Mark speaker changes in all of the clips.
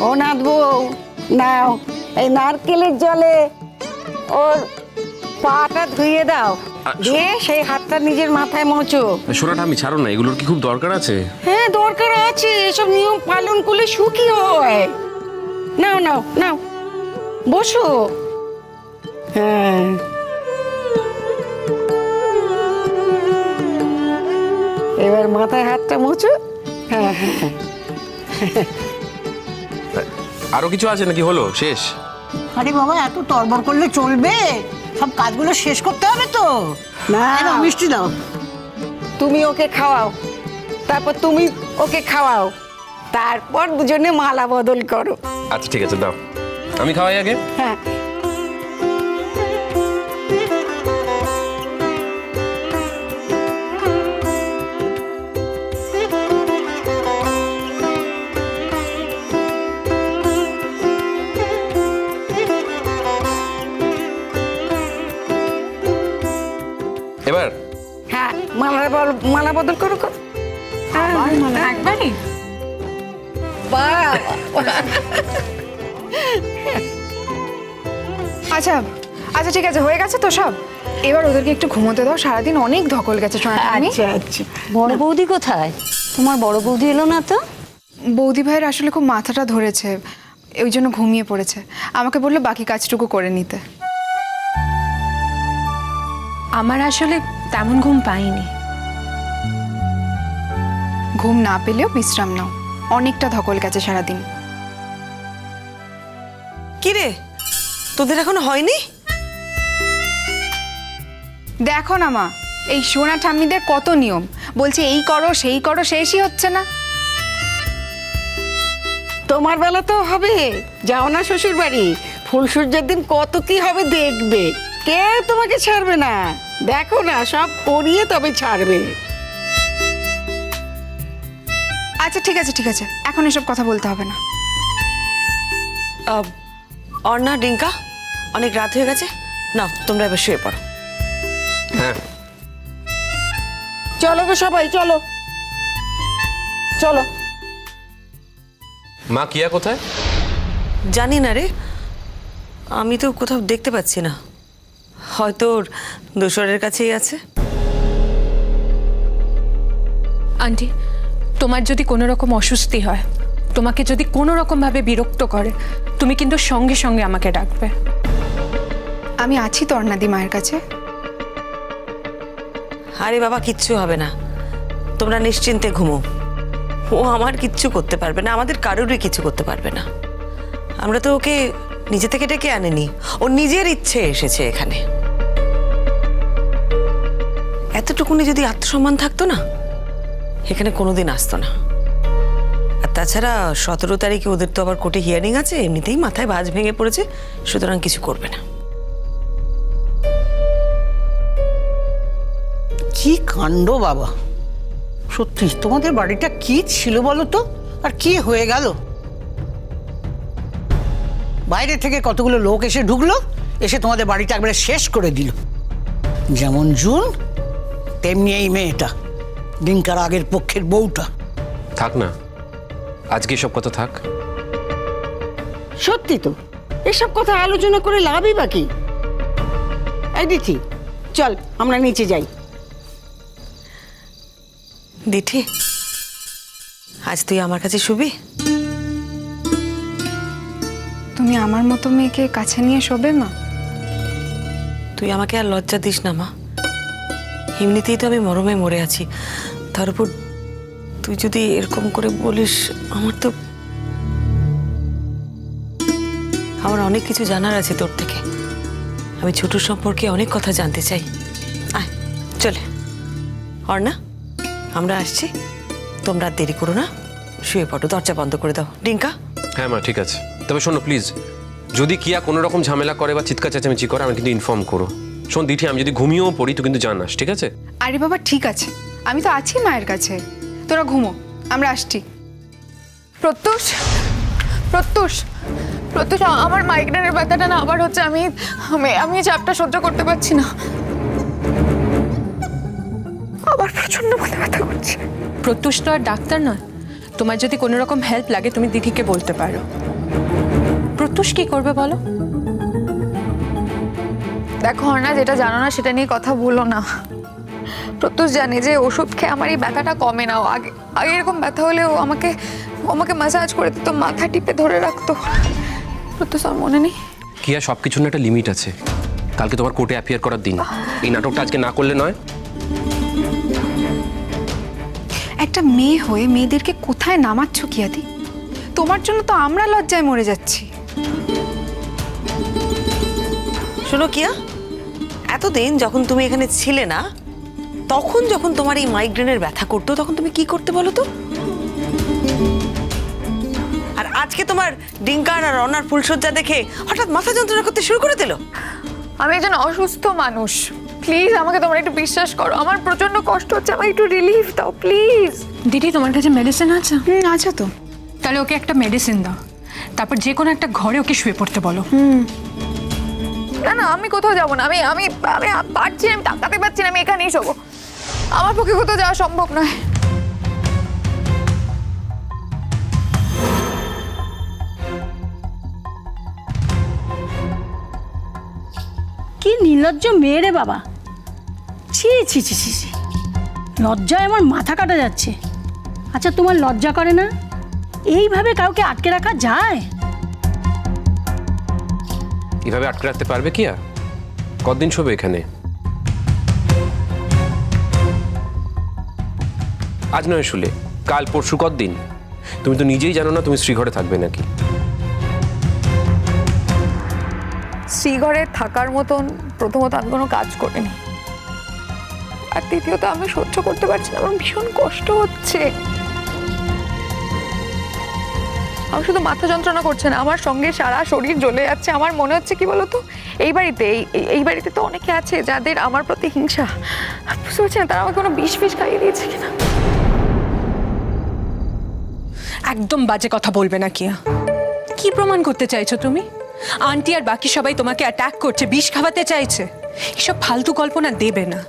Speaker 1: ও নাথ বউ নাও এই নারকেলের জলে ওর পাটা ধুইয়ে দাও। দিয়ে সেই হাতটা নিজের মাথায় মোচো
Speaker 2: সোনাটা আমি ছাড়ো না এগুলোর কি খুব দরকার আছে?
Speaker 1: হ্যাঁ দরকার আছে এসব নিয়ম পালন করলে সুখী হয়। নাও নাও নাও বসো। হ্যাঁ। এবার মাথায় হাতটা মোচো হ্যাঁ হ্যাঁ হ্যাঁ।
Speaker 2: আরও কিছু আছে নাকি? হলো শেষ?
Speaker 3: আরে বাবা এত তরবর করলে চলবে? সব কাজগুলো শেষ করতে হবে তো?
Speaker 1: না।
Speaker 3: না মিষ্টি দাও
Speaker 1: তুমি ওকে খাওয়াও। তারপর তুমি ওকে খাওয়াও। তারপর দুজনে মালা বদল করো।
Speaker 2: আচ্ছা ঠিক আছে দাও। আমি খাওয়াই আগে?
Speaker 1: হ্যাঁ।
Speaker 2: এবার?
Speaker 1: হ্যাঁ মালা বল- মালা বদল করো করো।
Speaker 4: একবারই আচ্ছা আচ্ছা ঠিক আছে হয়ে গেছে তো সব? এবার ওদেরকে একটু ঘুমোতে দাও সারাদিন অনেক ধকল গেছে
Speaker 1: আচ্ছা আচ্ছা।
Speaker 5: বড় বৌদি কোথায়? তোমার বড় বৌদি এলো না তো?
Speaker 4: বৌদি ভাইয়ের আসলে খুব মাথাটা ধরেছে ওই জন্য ঘুমিয়ে পড়েছে। আমাকে বলল বাকি কাজটুকু করে নিতে।
Speaker 6: আমার আসলে তেমন ঘুম পাইনি।
Speaker 4: ঘুম না পেলেও বিশ্রাম নাও। অনেকটা ধকল গেছে সারাদিন।
Speaker 7: কিরে তোদের এখনও হয়নি?
Speaker 4: দেখো না মা এই সোনা ঠাম্মিদের কত নিয়ম। বলছে এই করো সেই করো শেষই হচ্ছে না।
Speaker 1: তোমার বেলা তো হবে। যাও না শ্বশুর বাড়ি ফুলসূর্যের দিন কত কি হবে দেখবে। কেউ তোমাকে ছাড়বে না। দেখো না সব করিয়ে তবে ছাড়বে।
Speaker 4: আচ্ছা ঠিক আছে ঠিক আছে। এখন এসব কথা বলতে হবে না।
Speaker 7: আহ, অর্ণা ডিঙ্কা অনেক রাত হয়ে গেছে। না তোমরা এবার শুয়ে পড়ো।
Speaker 2: হ্যাঁ।
Speaker 1: চলো গো সবাই চলো। চলো।
Speaker 2: মা কিয়া কোথায়?
Speaker 7: জানি না রে আমি তো কোথাও দেখতে পাচ্ছি না। হয়তো ওর দোসরের কাছেই আছে।
Speaker 6: আন্টি তোমার যদি কোনো রকম অস্বস্তি হয় তোমাকে যদি কোনো রকমভাবে বিরক্ত করে তুমি কিন্তু সঙ্গে সঙ্গে আমাকে ডাকবে।
Speaker 4: আমি আছি তো অর্ণাদি মায়ের কাছে।
Speaker 7: আরে বাবা কিচ্ছু হবে না। তোমরা নিশ্চিন্তে ঘুমো। ও আমার কিচ্ছু করতে পারবে না আমাদের কারোরই কিছু করতে পারবে না। আমরা তো ওকে নিজে থেকে ডেকে আনিনি। ও নিজের ইচ্ছে এসেছে এখানে। এতটুকুনি যদি আত্মসম্মান থাকতো না, এখানে কোনোদিন আসতো না। আর তাছাড়া সতেরো তারিখে ওদের তো আবার কোর্টে হিয়ারিং আছে, এমনিতেই মাথায় বাজ ভেঙে পড়েছে, সুতরাং কিছু করবে না।
Speaker 3: কি কাণ্ড বাবা। সত্যি, তোমাদের বাড়িটা কি ছিল বলো তো? আর কি হয়ে গেল? বাইরে থেকে কতগুলো লোক এসে ঢুকলো, এসে তোমাদের বাড়িটা একবারে শেষ করে দিল। যেমন জুন তেমনি এই মেয়েটা দিনকার আগের পক্ষের বউটা।
Speaker 2: থাক না আজকে সব কথা থাক।
Speaker 1: সত্যি তো এসব কথা আলোচনা করে লাভই বাকি এই দিঠি চল আমরা নিচে যাই।
Speaker 7: দিঠি আজ তুই আমার কাছে শুবি?
Speaker 4: তুমি আমার মতো মেয়েকে কাছে নিয়ে শোবে মা?
Speaker 7: তুই আমাকে আর লজ্জা দিস না মা। এমনিতেই তো আমি মরমে মরে আছি। তার উপর তুই যদি এরকম করে বলিস, আমার তো আমার অনেক কিছু জানার আছে তোর থেকে। আমি ছোট সম্পর্কে অনেক কথা জানতে চাই। আয়, চলে। অর্ণা, আমরা আসছি। তোমরা দেরি করো না। শুয়ে পড়ো, দরজা বন্ধ করে দাও। ডিঙ্কা
Speaker 2: হ্যাঁ মা, ঠিক আছে। তবে শোনো, প্লিজ। যদি কিয়া কোনো রকম ঝামেলা করে বা চিৎকার চেঁচামেচি করে আমি কিন্তু ইনফর্ম করো। শোন দিঠি আমি যদি ঘুমিয়েও পড়ি তুই কিন্তু জানাস ঠিক আছে?
Speaker 4: আরে বাবা ঠিক আছে। আমি তো আছি মায়ের কাছে। তোরা ঘুমো আমরা আসছি। প্রত্যুষ প্রত্যুষ প্রত্যুষ আমার মাইগ্রেনের ব্যথাটা না আবার হচ্ছে আমি আমি আমি এই চাপটা সহ্য করতে পারছি না। আবার প্রচণ্ড মাথা ব্যথা করছে।
Speaker 6: প্রত্যুষ তো আর ডাক্তার নয়। তোমার যদি কোনো রকম হেল্প লাগে তুমি দিদিকে বলতে পারো। প্রত্যুষ কি করবে বলো?
Speaker 4: দেখো না যেটা জানো না সেটা নিয়ে কথা বলো না। প্রত্যুষ জানে যে ওষুধ খেয়ে আমার এই ব্যথাটা কমে না। আগে আগে এরকম ব্যথা হলে ও আমাকে ও আমাকে ম্যাসাজ করে দিত মাথা টিপে ধরে রাখতো। প্রত্যুষ আমার মনে নেই?
Speaker 2: কিয়া সব কিছুর একটা লিমিট আছে। কালকে তোমার কোর্টে অ্যাপিয়ার করার দিন। এই নাটকটা আজকে না করলে নয়?
Speaker 4: একটা মেয়ে হয়ে মেয়েদেরকে কোথায় নামাচ্ছ কিয়াদি? তোমার জন্য তো আমরা লজ্জায় মরে যাচ্ছি।
Speaker 7: শোনো কিয়া এতদিন যখন তুমি এখানে ছিলে না তখন যখন তোমার এই মাইগ্রেনের ব্যথা করতো তখন তুমি কি করতে বলো তো? আর আজকে তোমার ডিঙ্কার আর অনার ফুলসজ্জা দেখে হঠাৎ মাথা যন্ত্রণা করতে শুরু করে দিল?
Speaker 4: আমি একজন অসুস্থ মানুষ। প্লিজ আমাকে তোমরা একটু বিশ্বাস করো। আমার প্রচণ্ড কষ্ট হচ্ছে আমাকে একটু রিলিফ দাও প্লিজ
Speaker 6: দিদি তোমার কাছে মেডিসিন আছে?
Speaker 4: হুম আছে তো।
Speaker 6: তাহলে ওকে একটা মেডিসিন দাও। তারপর যে কোনো একটা ঘরে ওকে শুয়ে পড়তে বলো।
Speaker 4: না না আমি কোথাও যাব না। আমি আমি আমি পারছি না, আমি তাকাতে পারছি না আমি এখানেই শোবো। আমার পক্ষে কোথাও যাওয়া সম্ভব নয়।
Speaker 8: কি নির্লজ্জ মেয়ে রে বাবা। ছি ছি ছি ছি ছি। লজ্জায় আমার মাথা কাটা যাচ্ছে। আচ্ছা তোমার লজ্জা করে না? এইভাবে কাউকে আটকে রাখা যায়?
Speaker 2: এভাবে আটকে রাখতে পারবে কিয়া কতদিন শোবে এখানে? আজ নয় শুলে, কাল পরশু কতদিন? তুমি তো নিজেই জানো না তুমি শ্রীঘরে থাকবে নাকি।
Speaker 4: শ্রীঘরে থাকার মতন প্রথমত আমি কোনো কাজ করিনি। আর দ্বিতীয়ত আমি সহ্য করতে পারছি না, আমার ভীষণ কষ্ট হচ্ছে। আমার শুধু মাথা যন্ত্রণা করছে না, আমার সঙ্গে সারা শরীর জ্বলে যাচ্ছে। আমার মনে হচ্ছে কি বলতো? এই বাড়িতে এই বাড়িতে তো অনেকে আছে যাদের আমার প্রতি হিংসা। বুঝতে পারছি তারা আমাকে কোনো বিষ ফিষ খাইয়ে দিয়েছে কিনা?
Speaker 6: একদম বাজে কথা বলবে না কিয়া। কি প্রমাণ করতে চাইছো তুমি? আন্টি আর বাকি সবাই তোমাকে অ্যাটাক করছে, বিষ খাওয়াতে চাইছে। এসব ফালতু কল্পনা দেবে না।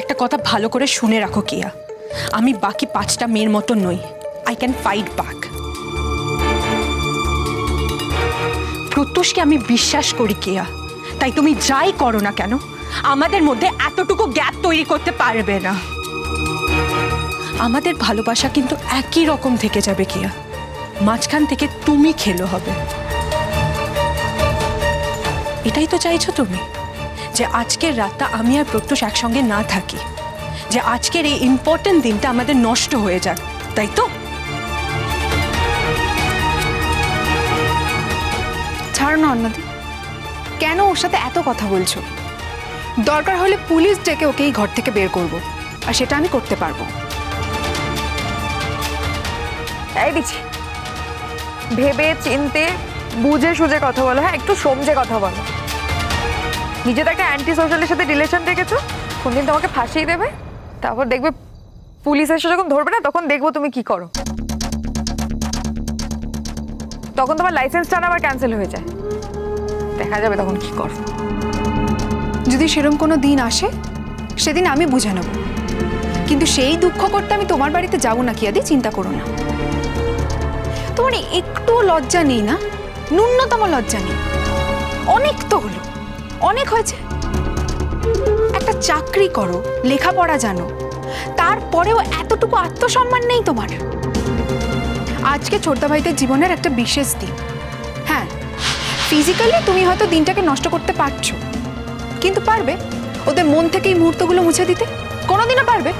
Speaker 6: একটা কথা ভালো করে শুনে রাখো কিয়া। আমি বাকি পাঁচটা মেয়ের মতো নই। আই ক্যান ফাইট ব্যাক প্রত্যুষকে আমি বিশ্বাস করি, কেয়া। তাই তুমি যাই করো না কেন, আমাদের মধ্যে এতটুকু গ্যাপ তৈরি করতে পারবে না। আমাদের ভালোবাসা কিন্তু একই রকম থেকে যাবে, কেয়া। মাঝখান থেকে তুমি খেলো হবে। এটাই তো চাইছো তুমি, যে আজকের রাতটা আমি আর প্রত্যুষ একসঙ্গে না থাকি, যে আজকের এই ইম্পর্টেন্ট দিনটা আমাদের নষ্ট হয়ে যাক, তাই তো?
Speaker 4: ছাড়ো না অন্যদি কেন ওর সাথে এত কথা বলছো? দরকার হলে পুলিশ ডেকে ওকে এই ঘর থেকে বের করব, আর সেটা আমি করতে পারব। এই দিচ্ছি। ভেবে, চিনতে, বুঝে, সুঝে কথা বলো হ্যাঁ একটু সমঝে কথা বলো। নিজে তো একটা অ্যান্টি সোশ্যালের সাথে রিলেশন রেখেছো? কোনদিন তোমাকে ফাঁসিয়ে দেবে? তারপর দেখবে পুলিশ এসে যখন ধরবে না, তখন দেখব তুমি কি করো। তখন তোমার লাইসেন্সটা আবার ক্যান্সেল হয়ে যায়। দেখা যাবে তখন কি কর। যদি সেরকম কোনো দিন আসে, সেদিন আমি বুঝে নেব। কিন্তু সেই দুঃখ করতে আমি তোমার বাড়িতে যাব না কি আদি চিন্তা করো না। তোমার একটু লজ্জা নেই না? ন্যূনতম লজ্জা নেই। অনেক তো হলো, অনেক হয়েছে। একটা চাকরি করো, লেখাপড়া জানো। তারপরেও এতটুকু আত্মসম্মান নেই তোমার। আজকে ছোটদা ভাইদের জীবনের একটা বিশেষ দিন। ফিজিক্যালি তুমি হয়তো দিনটাকে নষ্ট করতে পারছ। কিন্তু পারবে? ওদের মন থেকে এই মুহূর্তগুলো মুছে দিতে? কোনোদিনও পারবে?